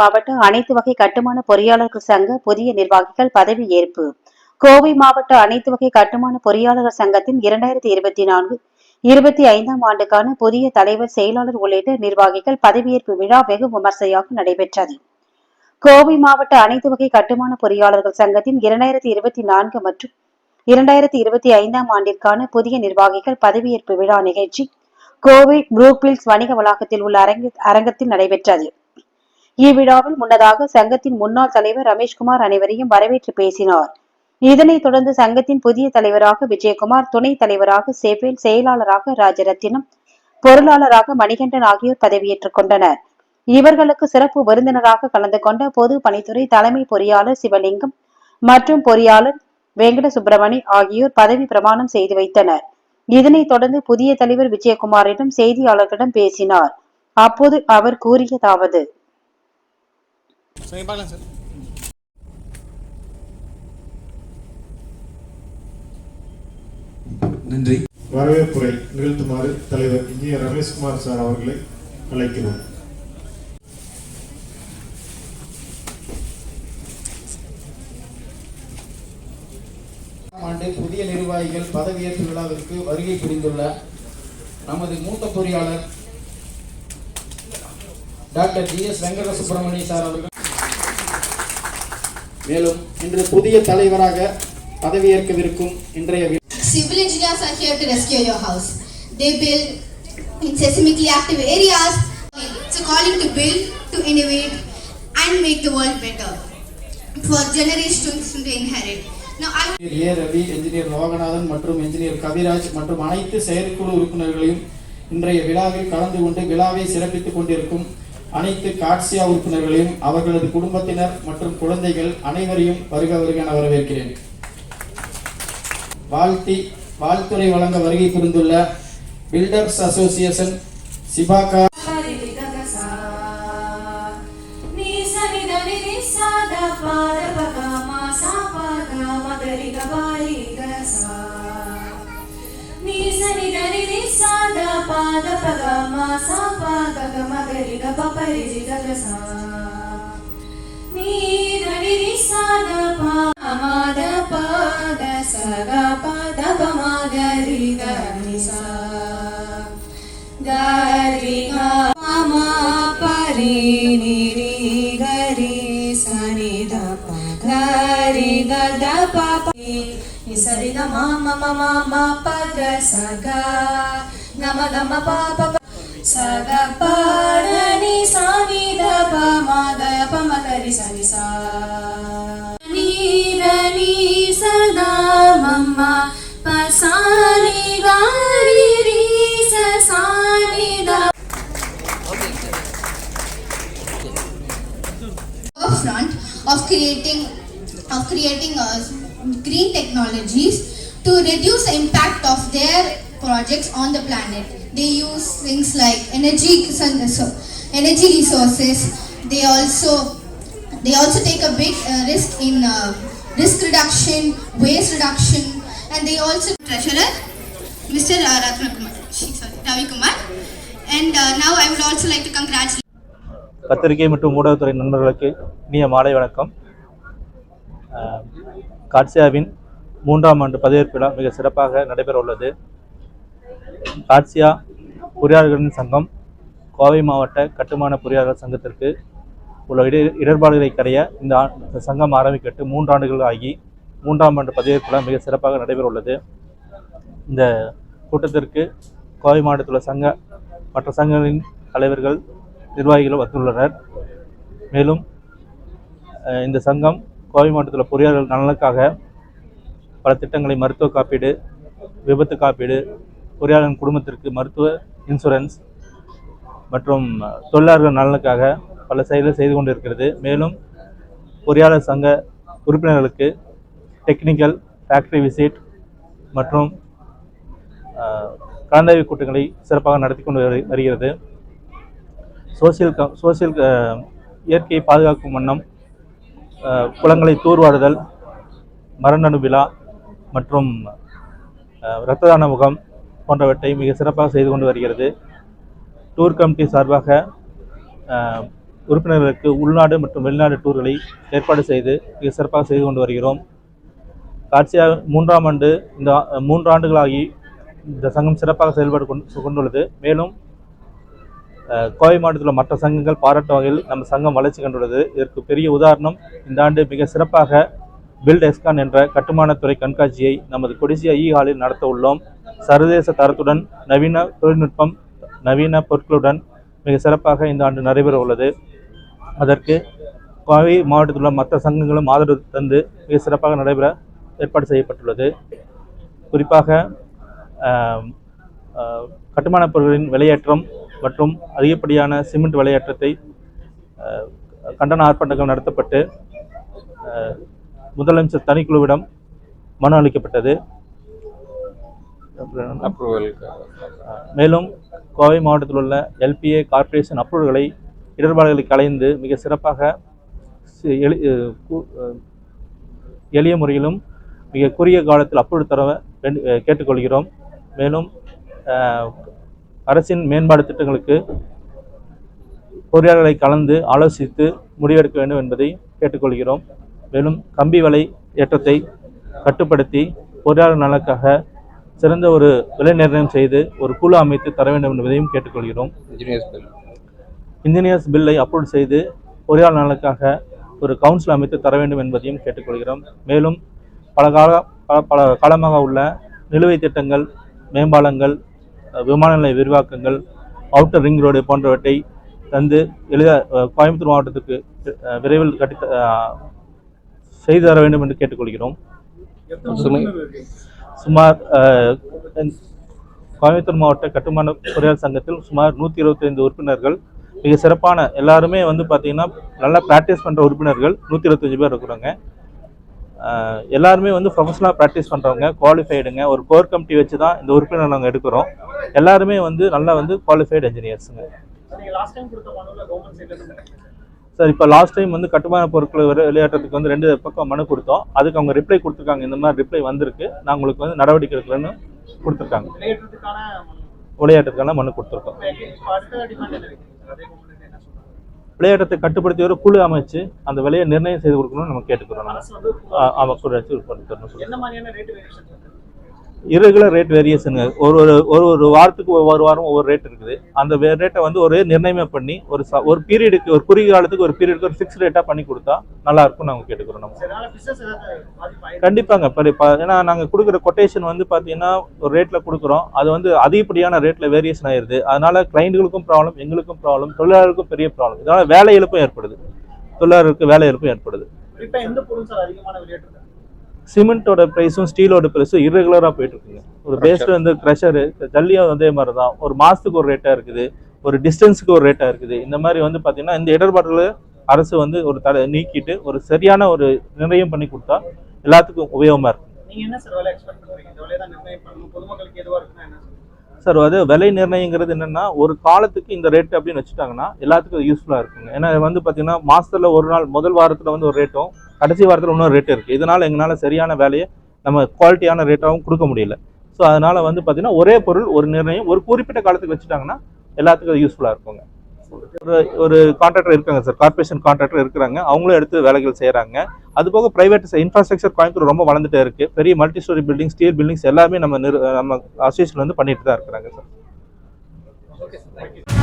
மாவட்ட அனைத்து வகை கட்டுமான பொறியாளர்கள் சங்க புதிய நிர்வாகிகள் பதவி ஏற்பு. கோவை மாவட்ட அனைத்து வகை கட்டுமான பொறியாளர்கள் சங்கத்தின் இரண்டாயிரத்தி இருபத்தி நான்கு இருபத்தி ஐந்தாம் ஆண்டுக்கான புதிய தலைவர் செயலாளர் உள்ளிட்ட நிர்வாகிகள் பதவியேற்பு விழா வெகு விமர்சையாக நடைபெற்றது. கோவை மாவட்ட அனைத்து வகை கட்டுமான பொறியாளர்கள் சங்கத்தின் இரண்டாயிரத்தி இருபத்தி நான்கு மற்றும் இரண்டாயிரத்தி இருபத்தி ஐந்தாம் ஆண்டிற்கான புதிய நிர்வாகிகள் பதவியேற்பு விழா நிகழ்ச்சி கோவை ப்ரூக்பில்ஸ் வணிக வளாகத்தில் உள்ள அரங்க அரங்கத்தில் நடைபெற்றது. இவ்விழாவில் முன்னதாக சங்கத்தின் முன்னாள் தலைவர் ரமேஷ்குமார் அனைவரையும் வரவேற்று பேசினார். இதனைத் தொடர்ந்து சங்கத்தின் புதிய தலைவராக விஜயகுமார் துணைத் தலைவராக சேவேல் செயலாளராக ராஜரத்தினம் பொருளாளராக மணிகண்டன் ஆகியோர் பதவியேற்றுக் கொண்டனர். இவர்களுக்கு சிறப்பு விருந்தினராக கலந்து கொண்ட பொது பணித்துறை தலைமை பொறியாளர் சிவலிங்கம் மற்றும் பொறியாளர் வெங்கட சுப்பிரமணி ஆகியோர் பதவி பிரமாணம் செய்து வைத்தனர். இதனைத் தொடர்ந்து புதிய தலைவர் விஜயகுமாரிடம் செய்தியாளர்களிடம் பேசினார். அப்போது அவர் கூறியதாவது சரி பார்க்கலாம் சார் நன்றி. வரவேற்புரை நிகழ்த்துமாறு தலைவர் இன்ஜினியர் ரமேஷ்குமார் சார் அவர்களை அழைக்கிறோம். ஆண்டு புதிய நிர்வாகிகள் பதவியேற்பு விழாவிற்கு வருகை புரிந்துள்ள நமது மூத்த பொறியாளர் doctor G S Venkata Subramanya sir அவர்கள் மேலும் இன்று புதிய தலைவராக பதவியேற்கவிருக்கும் இன்றைய வி- Civil engineers are here to rescue your house. They build in seismically active areas. It's a calling to build, to innovate, and make the world better for generations to inherit. Now, I engineer A Ravi engineer Loganathan மற்றும் engineer Kaviraj மற்றும் அனைத்து செயற்குழு உறுப்பினர்களையும் இன்றைய விழாவில் கலந்து கொண்டு விழாவை சிறப்பித்துக் கொண்டிருக்கும் அனைத்து காட்சியா உறுப்பினர்களையும் அவர்களது குடும்பத்தினர் மற்றும் குழந்தைகள் அனைவரையும் வருக வருக என வரவேற்கிறேன். வாழ்த்தி வாழ்த்துறை வழங்க வருகை புரிந்துள்ள பில்டர்ஸ் அசோசியேஷன் சிபாகா పగ మా సా పా గగ మగరి గ ప పరి జి గ గ సా నీ ధని రి సా ద పా మా ద పా ద స గ ప ద ప మా గ రి గ ని సా గ రి గ ప మా ప రి ని రి గ రి స ని ద ప గ. రి గమ గమ పాప సగ పాడని సావిద పమగ పమగరి సని సాని సదా మమ్మ పసాని గారి రీ ససాని front of creating of creating uh, green technologies to reduce impact of their projects on the planet. They use things like energy so energy resources. They also they also take a big uh, risk in uh, risk reduction, waste reduction, and they also treasurer, Mr. Uh, Ratna Kumar, sorry, Ravi Kumar. And uh, now I would also like to congratulate. பத்திரிகை மற்றும் ஊடகத்துறை நண்பர்களுக்கு இனிய மாலை வணக்கம் காட்சியாவின் மூன்றாம் ஆண்டு பதவியேற்பு விழா மிக சிறப்பாக நடைபெற உள்ளது காட்சியா பொறியாளர்களின் சங்கம் கோவை மாவட்ட கட்டுமான பொறியாளர் சங்கத்திற்கு உள்ள இட இடர்பாடுகளை கரைய இந்த சங்கம் ஆரம்பிக்கட்டு மூன்று ஆண்டுகள் ஆகி மூன்றாம் ஆண்டு பதவியேற்புலாம் மிக சிறப்பாக நடைபெற உள்ளது இந்த கூட்டத்திற்கு கோவை மாவட்டத்தில் சங்க மற்ற சங்கங்களின் தலைவர்கள் நிர்வாகிகள் வந்துள்ளனர். மேலும் இந்த சங்கம் கோவை மாவட்டத்தில் பொறியாளர்கள் நலனுக்காக பல திட்டங்களை மருத்துவ காப்பீடு விபத்து காப்பீடு பொறியாளரின் குடும்பத்திற்கு மருத்துவ இன்சூரன்ஸ் மற்றும் தொழிலாளர்கள் நலனுக்காக பல செயல்களை செய்து கொண்டிருக்கிறது. மேலும் பொறியாளர் சங்க உறுப்பினர்களுக்கு டெக்னிக்கல் ஃபேக்டரி விசிட் மற்றும் கலந்தாய்வு கூட்டங்களை சிறப்பாக நடத்தி கொண்டு வரு- வருகிறது. சோசியல் க சோசியல் இயற்கையை பாதுகாக்கும் வண்ணம் குளங்களை தூர்வாடுதல் மரநடு விழா மற்றும் அஹ், இரத்த தான முகாம் போன்றவற்றை மிக சிறப்பாக செய்து கொண்டு வருகிறது. டூர் கமிட்டி சார்பாக உறுப்பினர்களுக்கு உள்நாடு மற்றும் வெளிநாடு டூர்களை ஏற்பாடு செய்து மிக சிறப்பாக செய்து கொண்டு வருகிறோம். காட்சியாக மூன்றாம் ஆண்டு இந்த மூன்று ஆண்டுகளாகி இந்த சங்கம் சிறப்பாக செயல்பாடு கொண்டு கொண்டுள்ளது. மேலும் கோவை மாவட்டத்தில் உள்ள மற்ற சங்கங்கள் பாராட்டும் வகையில் நம்ம சங்கம் வளர்ச்சி கண்டுள்ளது. இதற்கு பெரிய உதாரணம் இந்த ஆண்டு மிக சிறப்பாக பில்ட் எஸ்கான் என்ற கட்டுமானத்துறை கண்காட்சியை நமது கொடிசியா e இ ஹாலில் நடத்த உள்ளோம். சர்வதேச தரத்துடன் நவீன தொழில்நுட்பம் நவீன பொருட்களுடன் மிக சிறப்பாக இந்த ஆண்டு நடைபெற உள்ளது. அதற்கு கோவை மாவட்டத்தில் உள்ள மற்ற சங்கங்களும் ஆதரவு தந்து மிக சிறப்பாக நடைபெற ஏற்பாடு செய்யப்பட்டுள்ளது. குறிப்பாக கட்டுமானப் பொருட்களின் விலையேற்றம் மற்றும் அதிகப்படியான சிமெண்ட் விலையேற்றத்தை கண்டன ஆர்ப்பாட்டங்கள் நடத்தப்பட்டு முதலமைச்சர் தனிக்குழுவிடம் மனு அளிக்கப்பட்டது. மேலும் கோவை மாவட்டத்தில் உள்ள எல்பிஏ கார்ப்பரேஷன் அப்ரூவல்களை இடர்பாடுகளை களைந்து மிக சிறப்பாக எளிய முறையிலும் மிக குறுகிய காலத்தில் அப்ரூவல் தர கேட்டுக்கொள்கிறோம். மேலும் அரசின் மேம்பாடு திட்டங்களுக்கு பொறியாளர்களை கலந்து ஆலோசித்து முடிவெடுக்க வேண்டும் என்பதை கேட்டுக்கொள்கிறோம். மேலும் கம்பி விலை ஏற்றத்தை கட்டுப்படுத்தி பொறியாளர் நலனுக்காக சிறந்த ஒரு விலை நிர்ணயம் செய்து ஒரு குழு அமைத்து தர வேண்டும் என்பதையும் கேட்டுக்கொள்கிறோம். இன்ஜினியர்ஸ் பில்லை அப்ரூவ் செய்து பொறியாளர் நலனுக்காக ஒரு கவுன்சில் அமைத்து தர வேண்டும் என்பதையும் கேட்டுக்கொள்கிறோம். மேலும் பல கால பல பல காலமாக உள்ள நிலுவைத் திட்டங்கள் மேம்பாலங்கள் விமான நிலைய விரிவாக்கங்கள் அவுட்டர் ரிங் ரோடு போன்றவற்றை தந்து எளித அஹ், கோயம்புத்தூர் மாவட்டத்துக்கு விரைவில் கட்டி செய்து தர வேண்டும் என்று கேட்டுக்கொள்கிறோம். சுமார் கோயம்புத்தூர் மாவட்ட கட்டுமான பொறியாளர் சங்கத்தில் சுமார் நூற்றி இருபத்தைந்து உறுப்பினர்கள் மிக சிறப்பான எல்லாருமே வந்து பார்த்தீங்கன்னா நல்லா ப்ராக்டிஸ் பண்ணுற உறுப்பினர்கள் நூற்றி இருபத்தஞ்சு பேர் இருக்கிறாங்க. எல்லாருமே வந்து ப்ரொஃபஷனலாக ப்ராக்டிஸ் பண்ணுறவங்க குவாலிஃபைடுங்க ஒரு கோர் கமிட்டி வச்சு தான் இந்த உறுப்பினர் நாங்கள் எடுக்கிறோம். எல்லாருமே வந்து நல்லா வந்து குவாலிஃபைடு என்ஜினியர்ஸுங்க சார் இப்போ லாஸ்ட் டைம் வந்து கட்டுமான பொருட்கள் விளையாட்டுறதுக்கு வந்து ரெண்டு பக்கம் மனு கொடுத்தோம். அதுக்கு அவங்க ரிப்ளை கொடுத்துருக்காங்க. இந்த மாதிரி ரிப்ளை வந்திருக்கு. நான் உங்களுக்கு வந்து நடவடிக்கை எடுக்கலன்னு கொடுத்துருக்காங்க. விளையாட்டுக்கான மனு கொடுத்துருக்கோம். விளையாட்டத்தை கட்டுப்படுத்தி ஒரு குழு அமைச்சு அந்த விலையை நிர்ணயம் செய்து கொடுக்கணும்னு நம்ம கேட்டுக்கிறோம். ஆமாம் ஆ, ஆமா பண்ணி தரணும் irregular ரேட் வேரியேஷனுங்க ஒரு ஒரு ஒரு ஒரு வாரத்துக்கு ஒவ்வொரு வாரம் ஒவ்வொரு ரேட் இருக்குது. அந்த ரேட்டை வந்து ஒரு நிர்ணயம் பண்ணி ஒரு ஒரு பீரியடுக்கு ஒரு குறுகிய காலத்துக்கு ஒரு பீரியடுக்கு ஒரு ஃபிக்ஸ் ரேட்டாக பண்ணி கொடுத்தா நல்லா இருக்கும் நாங்கள் கேட்டுக்கிறோம் நம்ம. கண்டிப்பாங்க. ஏன்னா நாங்கள் கொடுக்குற கொட்டேஷன் வந்து பார்த்தீங்கன்னா ஒரு ரேட்டில் கொடுக்குறோம். அது வந்து அதிகப்படியான ரேட்டில் வேரியேஷன் ஆயிருது. அதனால கிளைண்ட்டுகளுக்கும் ப்ராப்ளம் எங்களுக்கும் ப்ராப்ளம் தொழிலாளர்களுக்கும் பெரிய ப்ராப்ளம் இதனால வேலை இழப்பும் ஏற்படுது. தொழிலாளருக்கு வேலை இழப்பும் ஏற்படுது. சிமெண்ட்டோட ப்ரைஸும் ஸ்டீலோட ப்ரைஸும் இர்ரெகுலராக போயிட்டு இருக்குங்க. ஒரு பேஸ்டு வந்து க்ரெஷரு ஜல்லியும் அதே மாதிரி தான் ஒரு மாதத்துக்கு ஒரு ரேட்டாக இருக்குது ஒரு டிஸ்டன்ஸுக்கு ஒரு ரேட்டாக இருக்குது. இந்த மாதிரி வந்து பார்த்தீங்கன்னா இந்த இடர்பாடுகளை அரசு வந்து ஒரு தடை நீக்கிட்டு ஒரு சரியான ஒரு நிர்ணயம் பண்ணி கொடுத்தா எல்லாத்துக்கும் உபயோகமாக இருக்கும். சார் அது விலை நிர்ணயங்கிறது என்னன்னா ஒரு காலத்துக்கு இந்த ரேட் அப்படின்னு வச்சுட்டாங்கன்னா எல்லாத்துக்கும் யூஸ்ஃபுல்லாக இருக்குங்க. ஏன்னா வந்து பார்த்தீங்கன்னா மாசத்துல ஒரு நாள் முதல் வாரத்தில் வந்து ஒரு ரேட்டும் கடைசி வாரத்தில் இன்னொரு ரேட் இருக்குது இதனால் எங்களால் சரியான வேலையை நம்ம குவாலிட்டியான ரேட்டாகவும் கொடுக்க முடியல. ஸோ அதனால் வந்து பார்த்திங்கன்னா ஒரே பொருள் ஒரு நிர்ணயம் ஒரு குறிப்பிட்ட காலத்துக்கு வச்சுட்டாங்கன்னா எல்லாத்துக்கும் அது யூஸ்ஃபுல்லாக இருக்குங்க. ஒரு ஒரு கான்ட்ராக்டர் இருக்காங்க சார் கார்பரேஷன் கான்ட்ராக்டர் இருக்கிறாங்க. அவங்களும் எடுத்து வேலைகள் செய்கிறாங்க அது போக ப்ரைவேட் இன்ஃப்ராஸ்ட்ரக்சர் கோயம்புத்தூர் ரொம்ப வளர்ந்துட்டே இருக்குது பெரிய multi storey building steel buildings எல்லாமே நம்ம நிறு நம்ம அசோசியேஷன் வந்து பண்ணிட்டு தான் இருக்கிறாங்க சார் ஓகே சார் தேங்க்யூ